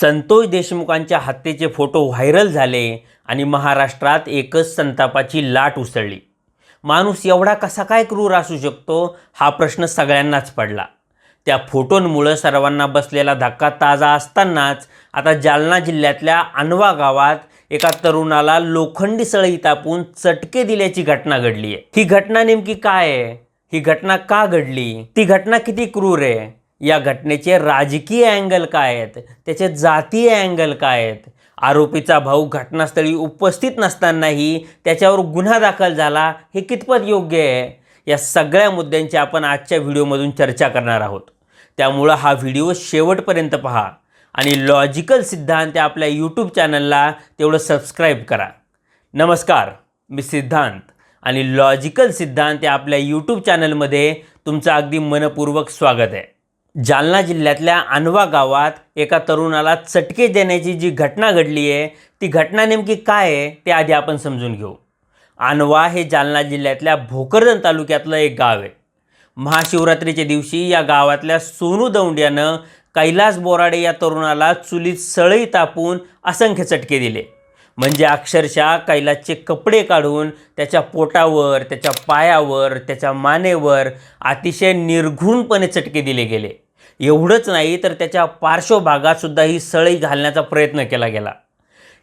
संतोष देशमुखांच्या हत्येचे photo viral झाले आणि महाराष्ट्रात एकच संतापाची लाट उसळली. माणूस एवढा कसा काय क्रूर असू शकतो? हा प्रश्न सगळ्यांनाच पडला. त्या फोटोंमुळं सर्वांना बसलेला धक्का ताजा असतानाच आता जालना जिल्ह्यातल्या अनवा गावात एका तरुणाला लोखंडी सळई तापून चटके दिल्याची घटना घडली आहे ही घटना नेमकी काय आहे? ही घटना का घडली? ती घटना किती क्रूर आहे? या घटनेचे राजकीय अँगल काय आहेत? त्याचे जातीय अँगल काय आहेत? आरोपीचा भाऊ घटनास्थळी उपस्थित नसतानाही त्याच्यावर गुन्हा दाखल झाला हे कितपत योग्य आहे? या सगळ्या मुद्द्यांची आपण आजच्या व्हिडिओमधून चर्चा करणार आहोत. त्यामुळं हा व्हिडिओ शेवटपर्यंत पहा आणि लॉजिकल सिद्धांत या आपल्या यूट्यूब चॅनलला तेवढं सबस्क्राईब करा. नमस्कार मी सिद्धांत आणि लॉजिकल सिद्धांत या आपल्या यूट्यूब चॅनलमध्ये तुमचं अगदी मनपूर्वक स्वागत आहे. जालना जिल्ह्यातल्या अनवा गावात एका तरुणाला चटके देण्याची जी घटना घडली आहे ती घटना नेमकी काय आहे ते आधी आपण समजून घेऊ. अनवा हे जालना जिल्ह्यातल्या भोकरदन तालुक्यातलं एक गाव आहे. महाशिवरात्रीच्या दिवशी या गावातल्या सोनू दौंड्यानं कैलास बोराडे या तरुणाला चुलीत सळई तापून असंख्य चटके दिले. म्हणजे अक्षरशः कैलासचे कपडे काढून त्याच्या पोटावर त्याच्या पायावर त्याच्या मानेवर अतिशय निर्घुणपणे चटके दिले गेले. एवढंच नाही तर त्याच्या पार्श्वभागात सुद्धा ही सळई घालण्याचा प्रयत्न केला गेला.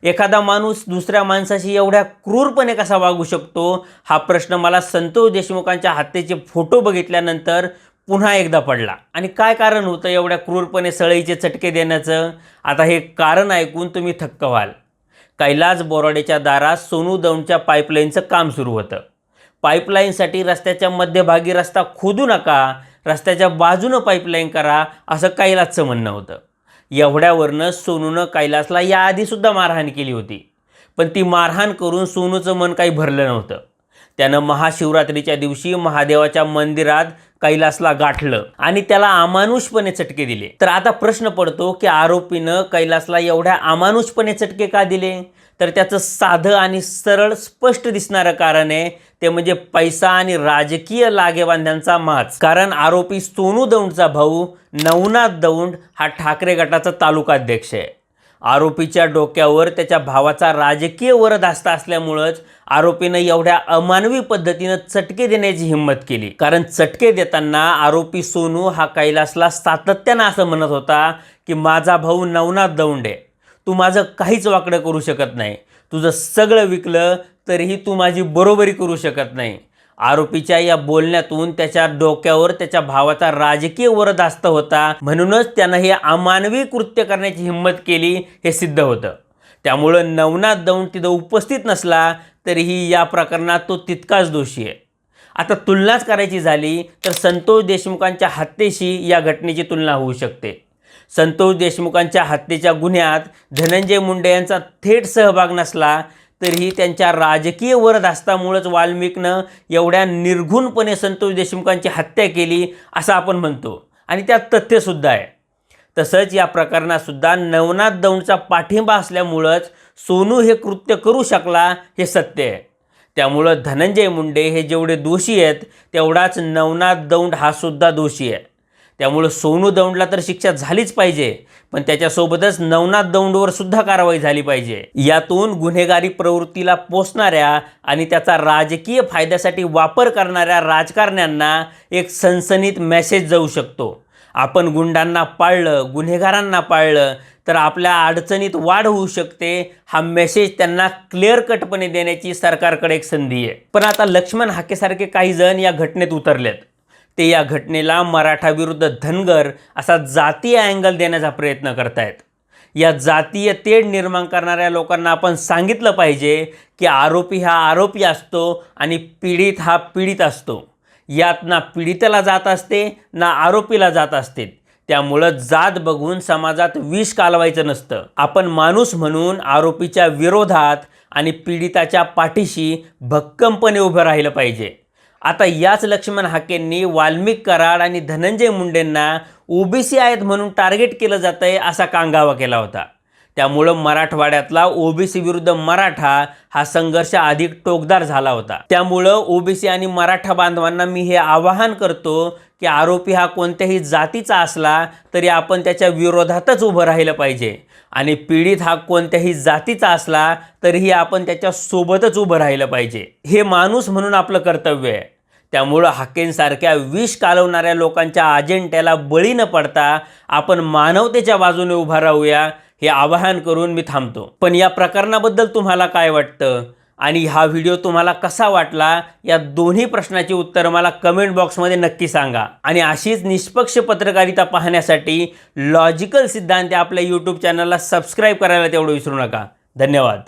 एखादा माणूस दुसऱ्या माणसाशी एवढ्या क्रूरपणे कसा वागू शकतो? हा प्रश्न मला संतोष देशमुखांच्या हत्येचे फोटो बघितल्यानंतर पुन्हा एकदा पडला. आणि काय कारण होतं एवढ्या क्रूरपणे सळईचे चटके देण्याचं? आता हे कारण ऐकून तुम्ही थक्क व्हाल. कैलास बोराडेच्या दारात सोनू दौंडच्या पाईपलाईनचं काम सुरू होतं. पाईपलाईनसाठी रस्त्याच्या मध्यभागी रस्ता खोदू नका. रस्त्याच्या बाजूनं पाईपलाईन करा असं कैलासचं म्हणणं होतं. एवढ्यावरनं सोनूनं कैलासला याआधीसुद्धा मारहाण केली होती. पण ती मारहाण करून सोनूचं मन काही भरलं नव्हतं. त्यानं महाशिवरात्रीच्या दिवशी महादेवाच्या मंदिरात कैलासला गाठलं आणि त्याला अमानुषपणे चटके दिले. तर आता प्रश्न पडतो की आरोपीनं कैलासला एवढ्या अमानुषपणे चटके का दिले? तर त्याचं साधं आणि सरळ स्पष्ट दिसणारं कारण आहे ते म्हणजे पैसा आणि राजकीय लागेबांध्यांचा माच कारण आरोपी सोनू दौंडचा भाऊ नवनाथ दौंड हा ठाकरे गटाचा तालुकाध्यक्ष आहे. आरोपीच्या डोक्यावर त्याच्या भावाचा राजकीय वरदहस्त असल्यामुळंच आरोपीनं एवढ्या अमानवी पद्धतीनं चटके देण्याची हिंमत केली. कारण चटके देताना आरोपी सोनू हा कैलासला सातत्यानं असं म्हणत होता की माझा भाऊ नवनाथ दौंड आहे तू माझं काहीच वाकडं करू शकत नाही. तुझं सगळं विकलं तरीही तू माझी बरोबरी करू शकत नाही. आरोपीच्या या बोलण्यातून त्याच्या डोक्यावर त्याच्या भावाचा राजकीय वरदास्त होता. म्हणूनच त्यानं हे अमानवी कृत्य करण्याची हिंमत केली हे सिद्ध होतं. त्यामुळं नवनाथ दौंड तिथं उपस्थित नसला तरीही या प्रकरणात तो तितकाच दोषी आहे. आता तुलनाच करायची झाली तर संतोष देशमुखांच्या हत्येशी या घटनेची तुलना होऊ शकते. संतोष देशमुखांच्या हत्येच्या गुन्ह्यात धनंजय मुंडे यांचा थेट सहभाग नसला तरीही त्यांच्या राजकीय वरदास्तामुळंच वाल्मिकनं एवढ्या निर्घुणपणे संतोष देशमुखांची हत्या केली असं आपण म्हणतो. आणि त्यात तथ्यसुद्धा आहे. तसंच या प्रकरणातसुद्धा नवनाथ दौंडचा पाठिंबा असल्यामुळंच सोनू हे कृत्य करू शकला हे सत्य आहे. त्यामुळं धनंजय मुंडे हे जेवढे दोषी आहेत तेवढाच नवनाथ दौंड हा सुद्धा दोषी आहे. त्यामुळं सोनू दौंडला तर शिक्षा झालीच पाहिजे पण त्याच्यासोबतच नवनाथ दौंडवर सुद्धा कारवाई झाली पाहिजे. यातून गुन्हेगारी प्रवृत्तीला पोचणाऱ्या आणि त्याचा राजकीय फायद्यासाठी वापर करणाऱ्या राजकारण्यांना एक सनसनीत मेसेज जाऊ शकतो. आपण गुंडांना पाळलं गुन्हेगारांना पाळलं तर आपल्या अडचणीत वाढ होऊ शकते हा मेसेज त्यांना क्लिअर कटपणे देण्याची सरकारकडे एक संधी आहे. पण आता लक्ष्मण हाकेसारखे काही जण या घटनेत उतरलेत. ते या घटनेला मराठा विरुद्ध धनगर असा जातीय अँगल देण्याचा प्रयत्न करतायत. या जातीय तेढ निर्माण करणाऱ्या लोकांना आपण सांगितलं पाहिजे की आरोपी हा आरोपी असतो आणि पीडित हा पीडित असतो. यात ना पीडिताला जात असते ना आरोपीला जात असते. त्यामुळं जात बघून समाजात विष कालवायचं नसतं. आपण माणूस म्हणून आरोपीच्या विरोधात आणि पीडिताच्या पाठीशी भक्कमपणे उभं राहिलं पाहिजे. आता याच लक्ष्मण हाकेंनी वाल्मिक कराड आणि धनंजय मुंडेंना ओबीसी आहेत म्हणून टार्गेट केलं जातं आहे असा कांगावा केला होता. त्यामुळं मराठवाड्यातला ओबीसी विरुद्ध मराठा हा संघर्ष अधिक टोकदार झाला होता. त्यामुळं ओबीसी आणि मराठा बांधवांना मी हे आवाहन करतो की आरोपी हा कोणत्याही जातीचा असला तरी आपण त्याच्या विरोधातच उभं राहिलं पाहिजे. आणि पीडित हा कोणत्याही जातीचा असला तरीही आपण त्याच्या सोबतच उभं राहिलं पाहिजे. हे माणूस म्हणून आपलं कर्तव्य आहे. त्यामुळं हाकेंसारख्या विष कालवणाऱ्या लोकांच्या अजेंड्याला बळी न पडता आपण मानवतेच्या बाजूने उभा राहूया हे आवाहन करून मी थांबतो. पण या प्रकरणाबद्दल तुम्हाला काय वाटतं? आणि हा व्हिडिओ तुम्हाला कसा वाटला या दोन्ही प्रश्नाची उत्तर मला कमेंट बॉक्समध्ये नक्की सांगा. आणि अशीच निष्पक्ष पत्रकारिता पाहण्यासाठी लॉजिकल सिद्धांत आपल्या यूट्यूब चॅनलला सबस्क्राईब करायला तेवढं विसरू नका. धन्यवाद.